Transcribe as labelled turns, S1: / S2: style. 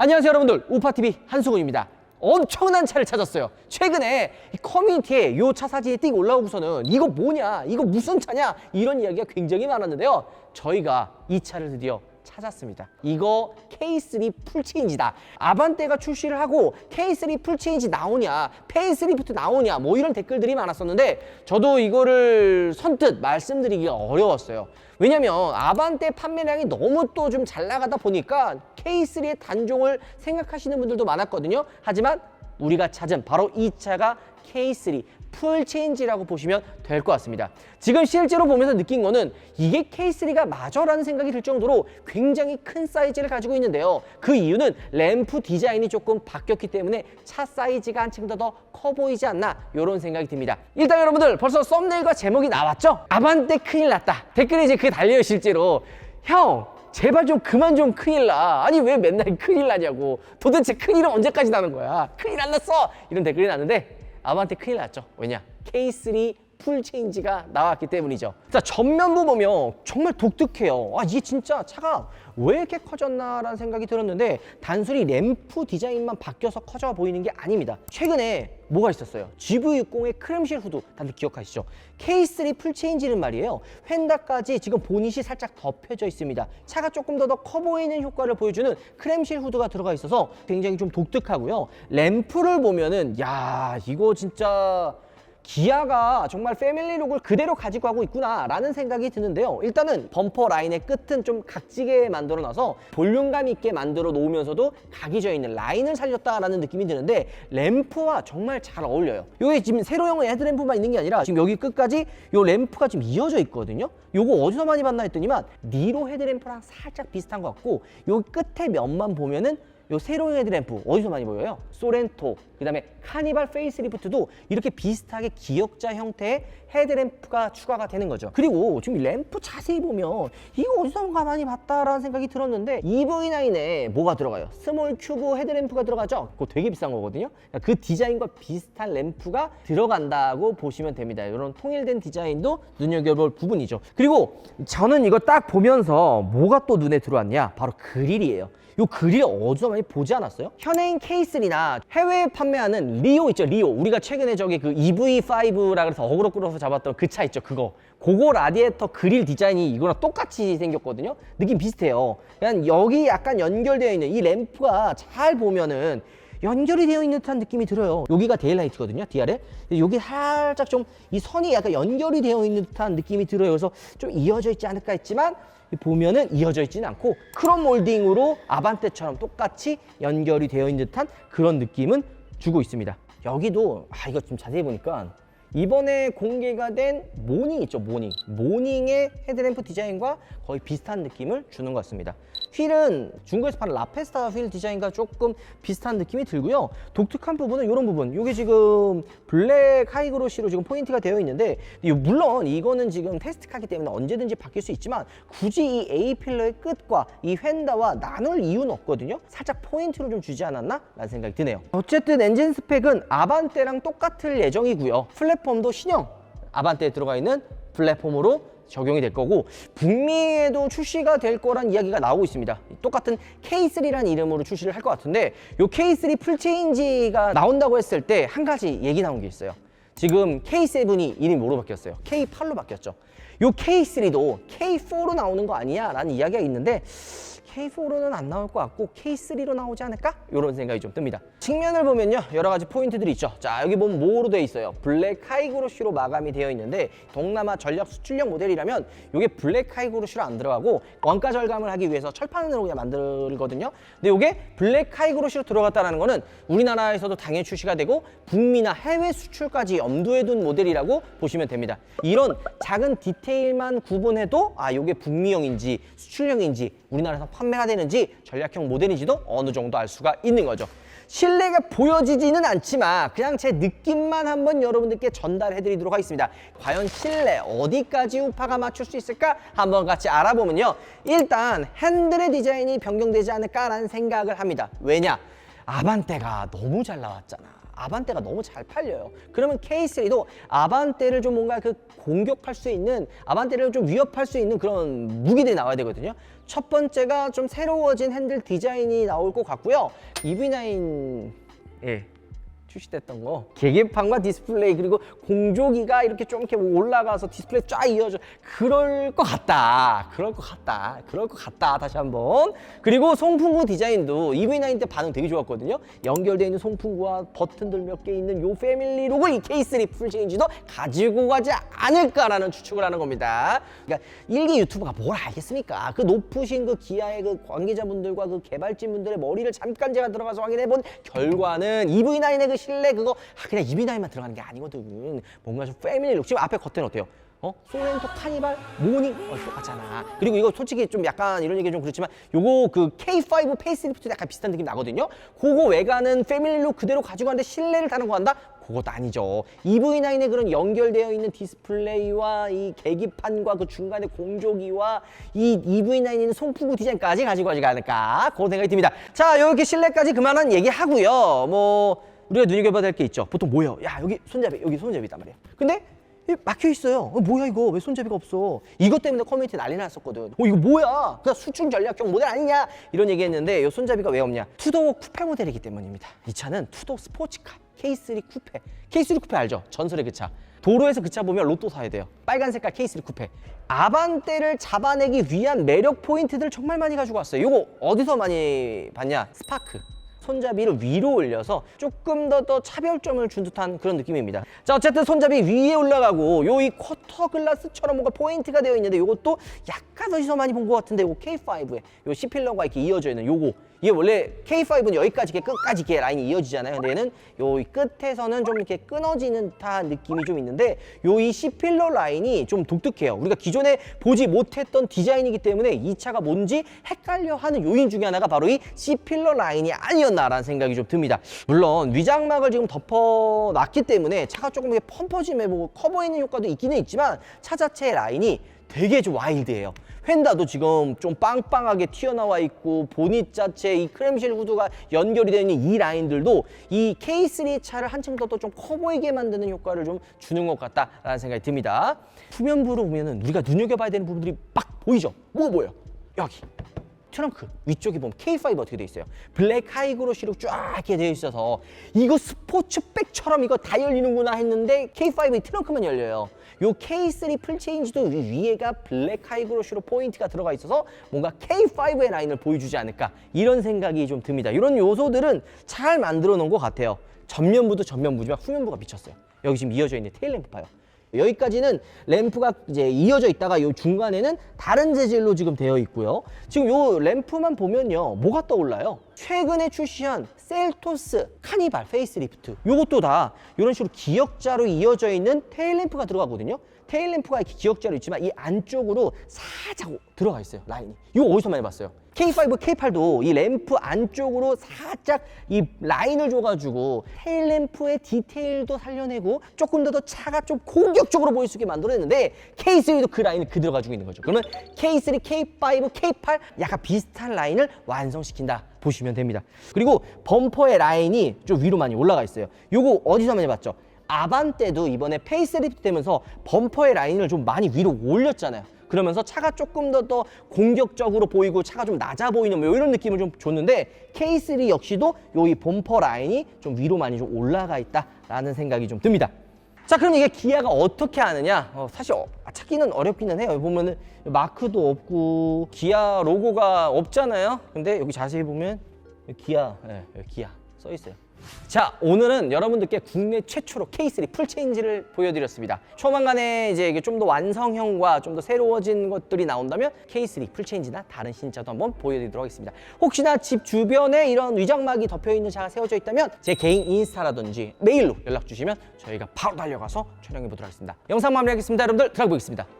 S1: 안녕하세요 여러분들. 우파TV 한승훈입니다. 엄청난 차를 찾았어요. 최근에 이 커뮤니티에 이 차 사진이 띡 올라오고서는 이거 뭐냐 이거 무슨 차냐 이런 이야기가 굉장히 많았는데요. 저희가 이 차를 드디어 찾았습니다. 이거 K3 풀체인지다. 아반떼가 출시를 하고 K3 풀체인지 나오냐 페이스리프트 나오냐 뭐 이런 댓글들이 많았었는데 저도 이거를 선뜻 말씀드리기가 어려웠어요. 왜냐면 아반떼 판매량이 너무 또 좀 잘 나가다 보니까 K3의 단종을 생각하시는 분들도 많았거든요. 하지만 우리가 찾은 바로 이 차가 K3 풀 체인지라고 보시면 될 것 같습니다. 지금 실제로 보면서 느낀 거는 이게 K3가 맞아라는 생각이 들 정도로 굉장히 큰 사이즈를 가지고 있는데요. 그 이유는 램프 디자인이 조금 바뀌었기 때문에 차 사이즈가 한층 더 더 커 보이지 않나 이런 생각이 듭니다. 일단 여러분들 벌써 썸네일과 제목이 나왔죠? 아반떼 큰일 났다. 댓글에 이제 그게 달려요 실제로. 형 제발 좀 그만 좀 큰일 나. 아니 왜 맨날 큰일 나냐고. 도대체 큰일은 언제까지 나는 거야? 큰일 안 났어. 이런 댓글이 났는데 아반떼 큰일 났죠. 왜냐? K3 풀 체인지가 나왔기 때문이죠. 자, 전면부 보면 정말 독특해요. 아, 이게 진짜 차가 왜 이렇게 커졌나라는 생각이 들었는데 단순히 램프 디자인만 바뀌어서 커져 보이는 게 아닙니다. 최근에 뭐가 있었어요? GV60의 크렘실 후드 다들 기억하시죠? K3 풀 체인지는 말이에요. 휀다까지 지금 보닛이 살짝 덮여져 있습니다. 차가 조금 더 더 커 보이는 효과를 보여주는 크렘실 후드가 들어가 있어서 굉장히 좀 독특하고요. 램프를 보면은 야 이거 진짜 기아가 정말 패밀리룩을 그대로 가지고 가고 있구나라는 생각이 드는데요. 일단은 범퍼 라인의 끝은 좀 각지게 만들어 놔서 볼륨감 있게 만들어 놓으면서도 각이 져 있는 라인을 살렸다라는 느낌이 드는데 램프와 정말 잘 어울려요. 이게 지금 세로형의 헤드램프만 있는 게 아니라 지금 여기 끝까지 이 램프가 지금 이어져 있거든요. 요거 어디서 많이 봤나 했더니만 니로 헤드램프랑 살짝 비슷한 것 같고 요 끝에 면만 보면은 요 세로형 헤드 램프 어디서 많이 보여요? 소렌토, 그 다음에 카니발 페이스리프트도 이렇게 비슷하게 기역자 형태의 헤드램프가 추가가 되는 거죠. 그리고 지금 이 램프 자세히 보면 이거 어디서 가만히 봤다라는 생각이 들었는데 EV9에 뭐가 들어가요? 스몰 큐브 헤드램프가 들어가죠? 그거 되게 비싼 거거든요. 그러니까 그 디자인과 비슷한 램프가 들어간다고 보시면 됩니다. 이런 통일된 디자인도 눈여겨볼 부분이죠. 그리고 저는 이거 딱 보면서 뭐가 또 눈에 들어왔냐? 바로 그릴이에요. 요 그릴 어디서 많이 보지 않았어요? 현행 K3나 해외에 판매하는 리오 있죠 리오. 우리가 최근에 저기 그 EV5라 그래서 어그로 끌어서 잡았던 그 차 있죠 그거. 그거 라디에이터 그릴 디자인이 이거랑 똑같이 생겼거든요. 느낌 비슷해요. 그냥 여기 약간 연결되어 있는 이 램프가 잘 보면은 연결이 되어 있는 듯한 느낌이 들어요. 여기가 데일라이트거든요 DR에. 여기 살짝 좀 이 선이 약간 연결이 되어 있는 듯한 느낌이 들어요. 그래서 좀 이어져 있지 않을까 했지만 보면은 이어져 있지는 않고 크롬 몰딩으로 아반떼처럼 똑같이 연결이 되어 있는 듯한 그런 느낌은 주고 있습니다. 여기도 아 이거 좀 자세히 보니까 이번에 공개가 된 모닝 있죠 모닝 모닝의 헤드램프 디자인과 거의 비슷한 느낌을 주는 것 같습니다 휠은 중국에서 파는 라페스타 휠 디자인과 조금 비슷한 느낌이 들고요. 독특한 부분은 이런 부분. 이게 지금 블랙 하이그로시로 지금 포인트가 되어 있는데 이- 물론 이거는 지금 테스트 카기 때문에 언제든지 바뀔 수 있지만 굳이 이 A 필러의 끝과 이 휀다와 나눌 이유는 없거든요. 살짝 포인트를 좀 주지 않았나? 라는 생각이 드네요. 어쨌든 엔진 스펙은 아반떼랑 똑같을 예정이고요. 플랫폼도 신형 아반떼에 들어가 있는 플랫폼으로 적용이 될 거고 북미에도 출시가 될 거란 이야기가 나오고 있습니다. 똑같은 K3라는 이름으로 출시를 할 것 같은데 이 K3 풀체인지가 나온다고 했을 때 한 가지 얘기 나온 게 있어요. 지금 K7이 이름이 뭐로 바뀌었어요? K8로 바뀌었죠. 이 K3도 K4로 나오는 거 아니야? 라는 이야기가 있는데 K4로는 안 나올 것 같고 K3로 나오지 않을까? 이런 생각이 좀 듭니다. 측면을 보면요 여러 가지 포인트들이 있죠. 자 여기 보면 뭐로 되어 있어요? 블랙 하이그로시로 마감이 되어 있는데 동남아 전략 수출력 모델이라면 이게 블랙 하이그로시로 안 들어가고 원가 절감을 하기 위해서 철판으로 그냥 만들거든요. 근데 이게 블랙 하이그로시로 들어갔다는 거는 우리나라에서도 당연히 출시가 되고 북미나 해외 수출까지 염두에 둔 모델이라고 보시면 됩니다. 이런 작은 디테일만 구분해도 아 이게 북미형인지 수출형인지 우리나라에서 판매가 되는지 전략형 모델인지도 어느 정도 알 수가 있는 거죠. 실내가 보여지지는 않지만 그냥 제 느낌만 한번 여러분들께 전달해 드리도록 하겠습니다. 과연 실내 어디까지 우파가 맞출 수 있을까? 한번 같이 알아보면요. 일단 핸들의 디자인이 변경되지 않을까라는 생각을 합니다. 왜냐? 아반떼가 너무 잘 나왔잖아. 아반떼가 너무 잘 팔려요. 그러면 K3도 아반떼를 좀 뭔가 그 공격할 수 있는 아반떼를 좀 위협할 수 있는 그런 무기들이 나와야 되거든요. 첫 번째가 좀 새로워진 핸들 디자인이 나올 것 같고요. EV9 예. 출시됐던 거 계기판과 디스플레이 그리고 공조기가 이렇게 좀 이렇게 올라가서 디스플레이 쫙 이어져. 그럴 것 같다. 그럴 것 같다. 그럴 것 같다. 다시 한번. 그리고 송풍구 디자인도 EV9 때 반응 되게 좋았거든요. 연결되어 있는 송풍구와 버튼들 몇 개 있는 요 패밀리룩을 이 K3 풀체인지도 가지고 가지 않을까라는 추측을 하는 겁니다. 그러니까 일기 유튜버가 뭘 알겠습니까? 그 높으신 그 기아의 그 관계자분들과 그 개발진분들의 머리를 잠깐 제가 들어가서 확인해 본 결과는 EV9의 그 실내 그거 아, 그냥 EV9만 들어가는 게 아니거든 뭔가 좀 패밀리룩 지금 앞에 겉에는 어때요 어? 소렌토 카니발 모닝 어 똑같잖아. 그리고 이거 솔직히 좀 약간 이런 얘기 좀 그렇지만 요거 그 K5 페이스리프트 약간 비슷한 느낌 나거든요. 그거 외관은 패밀리룩 그대로 가지고 가는데 실내를 다는 거 한다? 그것도 아니죠. EV9의 그런 연결되어 있는 디스플레이와 이 계기판과 그 중간에 공조기와 이 EV9의 송풍구 디자인까지 가지고 가지 않을까 그런 생각이 듭니다. 자, 이렇게 실내까지 그만한 얘기하고요. 뭐 우리가 눈여겨봐야 될 게 있죠. 보통 뭐예요? 야 여기 손잡이 여기 손잡이 있단 말이에요. 근데 이 막혀 있어요. 어, 뭐야 이거 왜 손잡이가 없어? 이것 때문에 커뮤니티 난리 났었거든. 어 이거 뭐야? 그냥 수중 전략형 모델 아니냐? 이런 얘기했는데 이 손잡이가 왜 없냐? 투도 쿠페 모델이기 때문입니다. 이 차는 투도 스포츠카 K3 쿠페. K3 쿠페 알죠? 전설의 그 차. 도로에서 그 차 보면 로또 사야 돼요. 빨간 색깔 K3 쿠페. 아반떼를 잡아내기 위한 매력 포인트들 정말 많이 가지고 왔어요. 이거 어디서 많이 봤냐? 스파크. 손잡이를 위로 올려서 조금 더 더 차별점을 준 듯한 그런 느낌입니다. 자, 어쨌든 손잡이 위에 올라가고 요 이 쿼터 글라스처럼 뭔가 포인트가 되어 있는데 요것도 약간 어디서 많이 본 것 같은데 요 K5에 요 C필러가 이렇게 이어져 있는 요거 이게 원래 K5는 여기까지 이렇게 끝까지 이렇게 라인이 이어지잖아요. 근데 얘는 요 끝에서는 좀 이렇게 끊어지는 듯한 느낌이 좀 있는데 요 이 C필러 라인이 좀 독특해요. 우리가 기존에 보지 못했던 디자인이기 때문에 이 차가 뭔지 헷갈려 하는 요인 중에 하나가 바로 이 C필러 라인이 아니었나라는 생각이 좀 듭니다. 물론 위장막을 지금 덮어놨기 때문에 차가 조금 이렇게 펌퍼짐해 보고 커버 있는 효과도 있기는 있지만 차 자체의 라인이 되게 좀 와일드해요. 휀다도 지금 좀 빵빵하게 튀어나와 있고 보닛 자체 이 크램실 후드가 연결이 되어 있는 이 라인들도 이 K3 차를 한층 더 좀 커 보이게 만드는 효과를 좀 주는 것 같다라는 생각이 듭니다. 후면부로 보면은 우리가 눈여겨봐야 되는 부분들이 막 보이죠? 뭐가 보여? 여기. 트렁크 위쪽에 보면 K5 어떻게 돼 있어요? 블랙 하이그로시로 쫙 이렇게 되어 있어서 이거 스포츠백처럼 이거 다 열리는구나 했는데 K5의 트렁크만 열려요. 요 K3 풀체인지도 위에가 블랙 하이그로시로 포인트가 들어가 있어서 뭔가 K5의 라인을 보여주지 않을까 이런 생각이 좀 듭니다. 이런 요소들은 잘 만들어 놓은 것 같아요. 전면부도 전면부지만 후면부가 미쳤어요. 여기 지금 이어져 있는 테일 램프 봐요. 여기까지는 램프가 이제 이어져 있다가 요 중간에는 다른 재질로 지금 되어 있고요. 지금 요 램프만 보면요. 뭐가 떠올라요? 최근에 출시한 셀토스 카니발 페이스리프트. 요것도 다 이런 식으로 기역자로 이어져 있는 테일 램프가 들어가거든요. 테일 램프가 이렇게 기역자로 있지만 이 안쪽으로 살짝 들어가 있어요. 라인이. 이거 어디서 많이 봤어요? K5, K8도 이 램프 안쪽으로 살짝 이 라인을 줘가지고 테일 램프의 디테일도 살려내고 조금 더 더 차가 좀 공격적으로 보일 수 있게 만들어냈는데 K3도 그 라인을 그대로 가지고 있는 거죠. 그러면 K3, K5, K8 약간 비슷한 라인을 완성시킨다 보시면 됩니다. 그리고 범퍼의 라인이 좀 위로 많이 올라가 있어요. 요거 어디서 많이 봤죠? 아반떼도 이번에 페이스리프트 되면서 범퍼의 라인을 좀 많이 위로 올렸잖아요. 그러면서 차가 조금 더 더 공격적으로 보이고 차가 좀 낮아 보이는 뭐 이런 느낌을 좀 줬는데 K3 역시도 요 이 범퍼 라인이 좀 위로 많이 좀 올라가 있다라는 생각이 좀 듭니다. 자 그럼 이게 기아가 어떻게 하느냐 어, 사실 어, 찾기는 어렵기는 해요 보면은 마크도 없고 기아 로고가 없잖아요 근데 여기 자세히 보면 기아 예, 여기 기아 써 있어요 자 오늘은 여러분들께 국내 최초로 K3 풀체인지를 보여드렸습니다. 조만간에 이제 이게 좀 더 완성형과 좀 더 새로워진 것들이 나온다면 K3 풀체인지나 다른 신차도 한번 보여드리도록 하겠습니다. 혹시나 집 주변에 이런 위장막이 덮여있는 차가 세워져 있다면 제 개인 인스타라든지 메일로 연락 주시면 저희가 바로 달려가서 촬영해 보도록 하겠습니다. 영상 마무리하겠습니다. 여러분들 들어가 보겠습니다